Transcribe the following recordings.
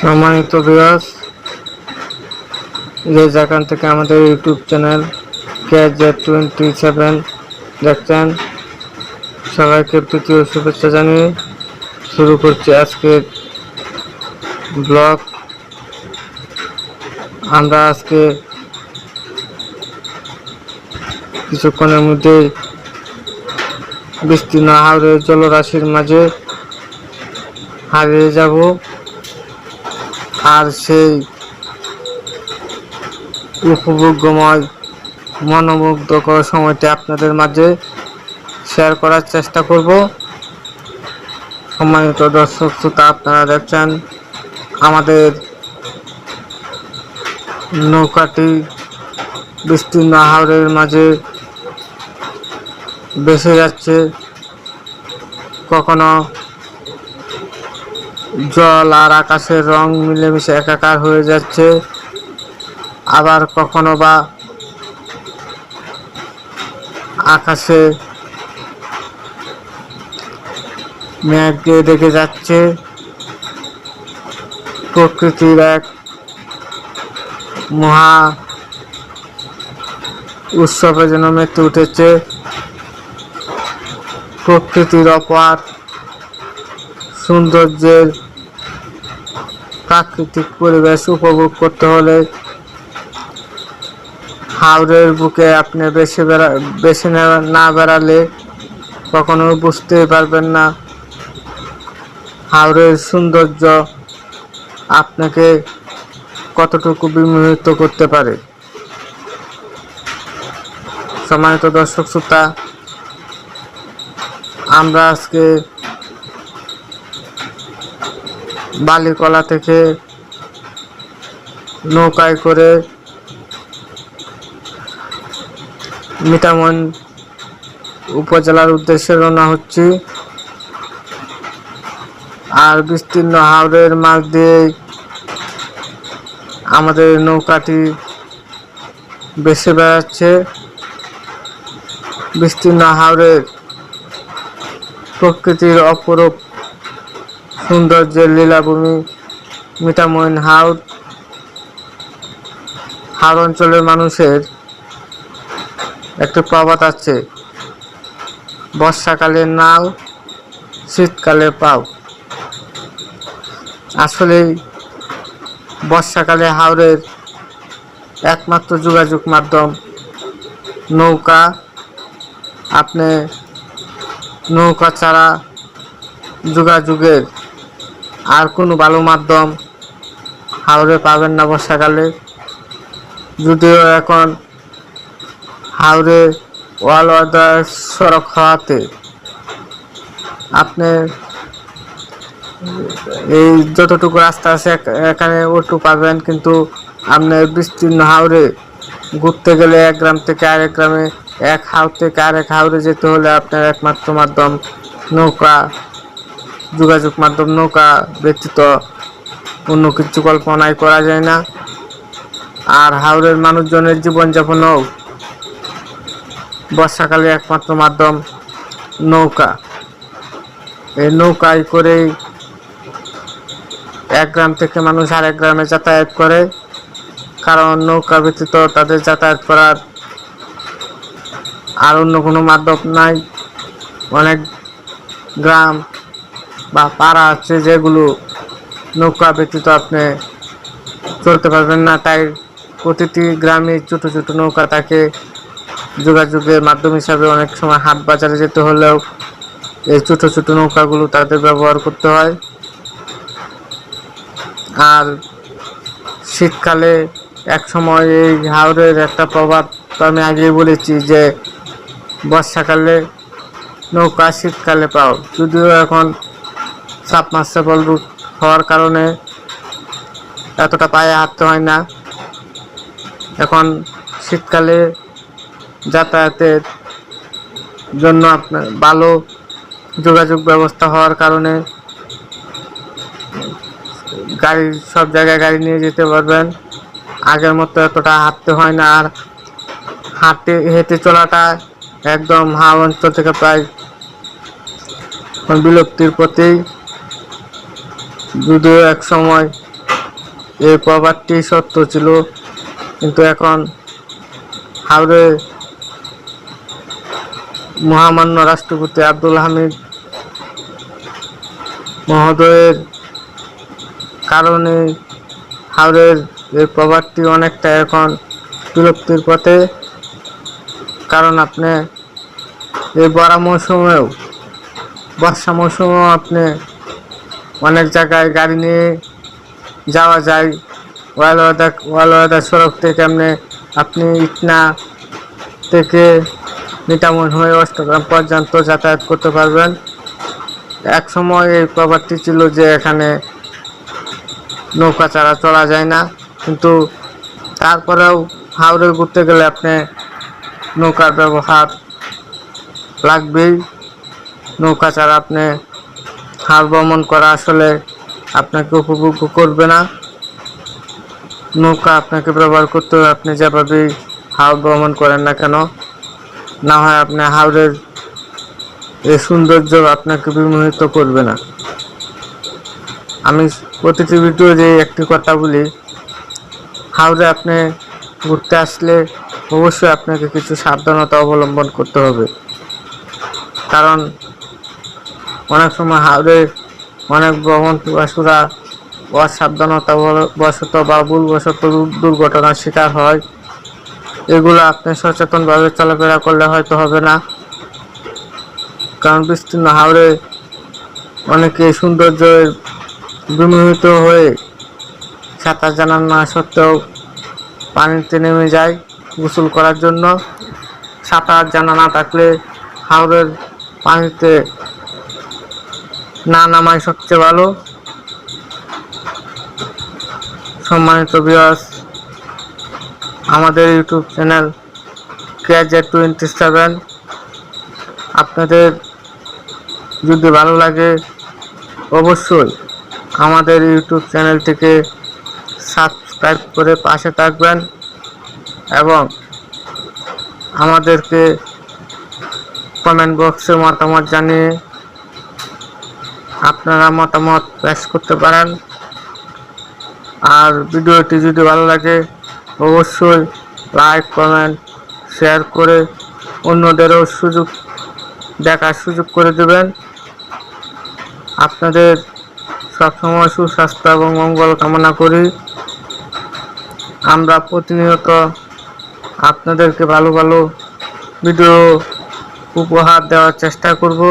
সম্মানিত বিয়াস যে যেখান থেকে আমাদের YouTube channel K Z twenty seven দেখছেন। সবাইকে তৃতীয় শুভেচ্ছা জানিয়ে শুরু করছি আজকের ব্লগ আমরা আজকে কিছুক্ষণের মধ্যে বিস্তীর্ণ হাওড়ের জলরাশির মাঝে হারিয়ে যাব। আর সেই উপভোগ্যময়, মনোমুগ্ধকর সময়টি আপনাদের মাঝে শেয়ার করার চেষ্টা করব। সম্মানিত দর্শক, শ্রোতা, আপনারা দেখছেন আমাদের নৌকাটি বিস্তীর্ণ হাওড়ের মাঝে বেসে যাচ্ছে। কখনো জল আর আকাশের রং মিলেমিশে একাকার হয়ে যাচ্ছে। আবার কখনো বা আকাশে মেঘ দিয়ে দেখে যাচ্ছে। প্রকৃতির এক মহা উৎসবে যেন মেতে উঠেছে। প্রকৃতির অপার সৌন্দর্যের প্রাকৃতিক পরিবেশ উপভোগ করতে হলে হাওড়ের বুকে আপনি বেশি বেড়া, বেশি না- বেড়ালে কখনো বুঝতেই পারবেন না। হাওড়ের সৌন্দর্য আপনাকে কতটুকু বিমোহিত করতে পারে? সম্মানিত দর্শক, শ্রোতা, আমরা আজকে বালিকলা থেকে নৌকায় করে মিটামন উপজেলার উদ্দেশ্যে রওনা হচ্ছি। আর বিস্তীর্ণ হাওড়ের মাঝ দিয়ে আমাদের নৌকাটি বেসে বেড়াচ্ছে। বিস্তীর্ণ হাওড়ের প্রকৃতির অপরূপ সৌন্দর্যের লীলাভূমি মিটামইন হাওড় হাওড় অঞ্চলের মানুষের একটা প্রবাদ আছে। বর্ষাকালে নাও শীতকালে পাও। আসলেই বর্ষাকালে হাওড়ের একমাত্র যোগাযোগ মাধ্যম নৌকা। আপনি নৌকা ছাড়া যোগাযোগের আর কোনো ভালো মাধ্যম হাওড়ে পাবেন না বর্ষাকালে। যদিও এখন হাওড়ে ওয়াল ওয়াদার সড়ক হওয়াতে আপনি এই যতটুকু রাস্তা আছে এখানে ওটু পাবেন, কিন্তু আপনি বিস্তীর্ণ হাওড়ে ঘুরতে গেলে এক গ্রাম থেকে আরেক গ্রামে এক হাওড় থেকে আরেক হাওড়ে যেতে হলে আপনার একমাত্র মাধ্যম নৌকা। যোগাযোগ মাধ্যম, নৌকা, ব্যতীত অন্য কিছু কল্পনাই করা যায় না। আর হাওড়ের মানুষজনের জীবনযাপনও বর্ষাকালে একমাত্র মাধ্যম নৌকা। এই নৌকায় করেই এক গ্রাম থেকে মানুষ আরেক গ্রামে যাতায়াত করে। কারণ নৌকা ব্যতীত তাদের যাতায়াত করার আর অন্য কোনো মাধ্যম নাই। অনেক গ্রাম বা পাড়া আছে যেগুলো নৌকা ব্যতীত আপনি চলতে পারবেন না, তাই প্রতিটি গ্রামে ছোট ছোট নৌকা থাকে। যোগাযোগের মাধ্যম হিসাবে অনেক সময় হাট বাজারে যেতে হলেও এই ছোট ছোট নৌকাগুলো তাদের ব্যবহার করতে হয়। আর শীতকালে এক সময় এই হাওড়ের একটা প্রভাব তো আমি আগেই বলেছি যে, বর্ষাকালে নৌকা শীতকালে পাও যদিও এখন সাবমার্সেবল রুট হওয়ার কারণে এতটা পায়ে হাঁটতে হয় না। এখন শীতকালে যাতায়াতের জন্য আপনার ভালো যোগাযোগ ব্যবস্থা হওয়ার কারণে গাড়ি, সব জায়গায় গাড়ি নিয়ে যেতে পারবেন। আগের মতো এতটা হাঁটতে হয় না আর হাঁটতে, হেঁটে চলাটা একদম হাওড় অঞ্চল থেকে প্রায় বিলুপ্তির প্রতি যদিও এক সময় এই প্রবাদটি সত্য ছিল, কিন্তু এখন হাওড়ে মহামান্য রাষ্ট্রপতি আব্দুল হামিদ মহোদয়ের কারণে হাওড়ের এই প্রবাদটি অনেকটা এখন বিলুপ্তির পথে। কারণ আপনি এই বড়া মৌসুমেও, বর্ষা মৌসুমেও আপনি অনেক জায়গায় গাড়ি নিয়ে যাওয়া যায়। ওয়ালওয়াদা ওয়ালওয়াদা সড়ক থেকে আপনি আপনি ইটনা থেকে মিটামন হয়ে অষ্টগ্রাম পর্যন্ত যাতায়াত করতে পারবেন। এক সময় এই প্রপারটি ছিল যে এখানে নৌকা ছাড়া চলা যায় না, কিন্তু তারপরেও হাওড়ে ঘুরতে গেলে আপনি নৌকার ব্যবহার লাগবেই। নৌকা ছাড়া আপনি হাড় ভ্রমণ করা আসলে আপনাকে উপভোগ করবে না। নৌকা আপনাকে ব্যবহার করতে হবে, আপনি যেভাবেই হাওড় ভ্রমণ করেন না কেন, না হয় আপনি হাওড়ের এই সৌন্দর্য আপনাকে বিমোহিত করবে না। আমি প্রতিটি ভিডিও যে একটি কথা বলি হাওড়ে আপনি ঘুরতে আসলে অবশ্যই আপনাকে কিছু সাবধানতা অবলম্বন করতে হবে। কারণ অনেক সময় হাওড়ে অনেক ভ্রমণ অসাবধানতা বশত বা ভুলবশত দুর্ঘটনার শিকার হয়। এগুলো আপনি সচেতনভাবে চলাফেরা করলে হয়তো হবে না। কারণ বিস্তীর্ণ হাওড়ে অনেকে সৌন্দর্যে বিমোহিত হয়ে সাঁতার জানান না সত্ত্বেও পানিতে নেমে যায় গোসল করার জন্য। সাঁতার জানা না থাকলে হাওড়ের পানিতে না নামাই সবচেয়ে ভালো। সম্মানিত বিয়াস আমাদের YouTube channel KJ twenty seven আপনাদের যদি ভালো লাগে, অবশ্যই আমাদের ইউটিউব চ্যানেলটিকে সাবস্ক্রাইব করে পাশে থাকবেন এবং আমাদেরকে কমেন্ট বক্সে মতামত জানিয়ে আপনারা মতামত পেশ করতে পারেন। আর ভিডিওটি যদি ভালো লাগে, অবশ্যই লাইক, কমেন্ট, শেয়ার করে অন্যদেরও সুযোগ, দেখার সুযোগ করে দেবেন। আপনাদের সবসময় সুস্বাস্থ্য এবং মঙ্গল কামনা করি। আমরা প্রতিনিয়ত আপনাদেরকে ভালো ভালো ভিডিও উপহার দেওয়ার চেষ্টা করব।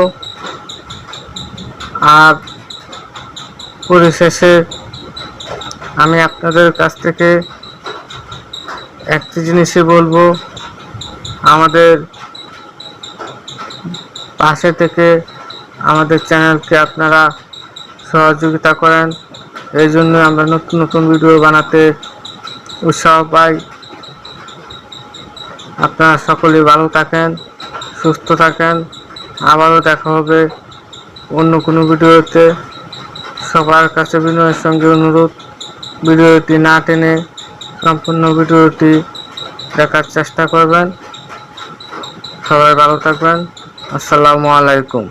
আর পরিশেষে আমি আপনাদের কাছ থেকে একটি জিনিসই বলব। আমাদের পাশে থেকে আমাদের চ্যানেলকে আপনারা সহযোগিতা করেন। এই জন্য আমরা নতুন নতুন ভিডিও বানাতে উৎসাহ পাই। আপনারা সকলে ভালো থাকেন, সুস্থ থাকেন। আবারও দেখা হবে অন্য কোনো ভিডিওতে সবার কাছে বিনয়ের সঙ্গে অনুরোধ। ভিডিওটি না টেনে সম্পূর্ণ ভিডিওটি দেখার চেষ্টা করবেন। সবাই ভালো থাকবেন। আসসালামু আলাইকুম।